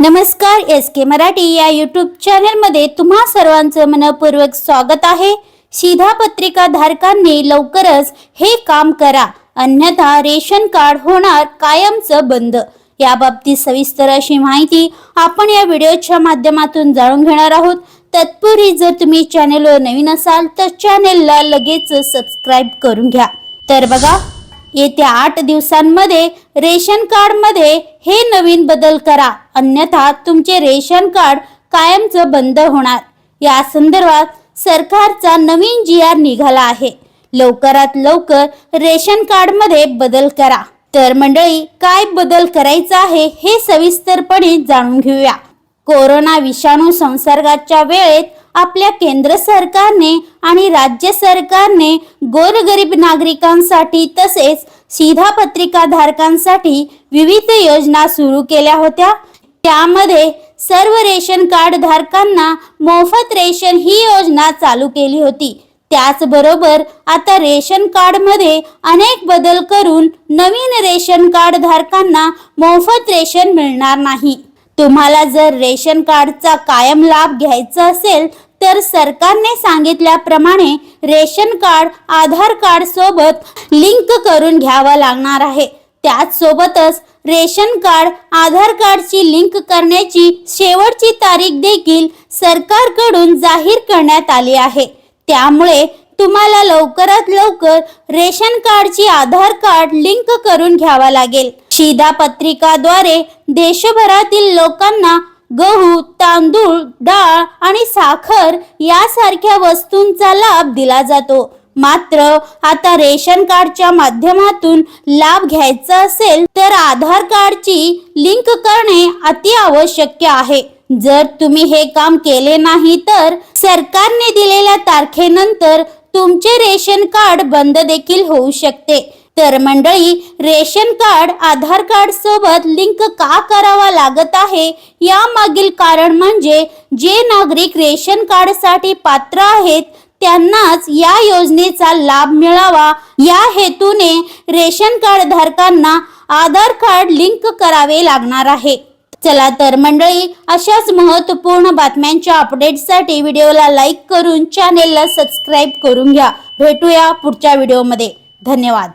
नमस्कार एस के मराठी या यूट्यूब चॅनलमध्ये तुम्हा सर्वांचं मनपूर्वक स्वागत आहे. शिधा पत्रिका धारकांनी लवकरच हे काम करा. अन्यथा रेशन कार्ड होणार कायमचं बंद. याबाबतीत सविस्तर अशी माहिती आपण या व्हिडिओच्या माध्यमातून जाणून घेणार आहोत. तत्पूर्वी जर तुम्ही चॅनेलवर नवीन असाल तर चॅनेलला लगेच सबस्क्राईब करून घ्या. तर बघा येत्या आठ दिवसांमध्ये रेशन कार्डमध्ये हे नवीन बदल करा. अन्यथा तुमचे रेशन कार्ड कायमचं बंद होणार. या संदर्भात सरकारचा नवीन जी आर निघाला आहे. लवकरात लवकर रेशन कार्डमध्ये बदल करा. तर मंडळी काय बदल करायचा आहे हे सविस्तरपणे जाणून घेऊया. कोरोना विषाणू संसर्गाच्या वेळेत आपल्या केंद्र सरकारने आणि राज्य सरकारने गोरगरीब नागरिकांसाठी तसेच सीधा पत्रिका धारकांसाठी विविध योजना सुरू केल्या होत्या. त्यामध्ये सर्व रेशन कार्ड धारकांना मोफत रेशन ही योजना चालू केली होती. त्याचबरोबर आता रेशन कार्डमध्ये अनेक बदल करून नवीन रेशन कार्ड धारकांना मोफत रेशन मिळणार नाही. तुम्हाला जर रेशन कार्डचा कायम लाभ घ्यायचा असेल तर सरकारने सांगितल्याप्रमाणे रेशन कार्ड आधार कार्ड सोबत लिंक करून घ्यावं लागणार आहे. त्याच सोबतच रेशन कार्ड आधार कार्डची लिंक करण्याची शेवटची तारीख देखील सरकारकडून जाहीर करण्यात आली आहे. त्यामुळे तुम्हाला लवकरात लवकर रेशन कार्डची आधार कार्ड लिंक करून घ्यावा लागेल. शिधा पत्रिकाद्वारे देशभरातील लोकांना गहू तांदूळ डाळ आणि साखर यासारख्या वस्तूंचा लाभ दिला जातो. मात्र आता रेशन कार्डच्या माध्यमातून लाभ घ्यायचा असेल तर आधार कार्डची लिंक करणे अति आवश्यक आहे. जर तुम्ही हे काम केले नाही तर सरकारने दिलेल्या तारखेनंतर तुमचे रेशन कार्ड बंद देखील होऊ शकते. तर मंडळी रेशन कार्ड आधार कार्ड सोबत लिंक का करावा लागत आहे? या मागील कारण म्हणजे जे नागरिक रेशन कार्डसाठी पात्र आहेत त्यांनाच या योजनेचा लाभ मिळावा. या हेतूने रेशन कार्ड धारकांना आधार कार्ड लिंक करावे लागणार आहे. चला तर मंडळी अशाच महत्त्वपूर्ण बातम्यांच्या अपडेटसाठी व्हिडिओला लाईक करून चॅनेलला सबस्क्राईब करून घ्या. भेटूया पुढच्या व्हिडिओमध्ये. धन्यवाद.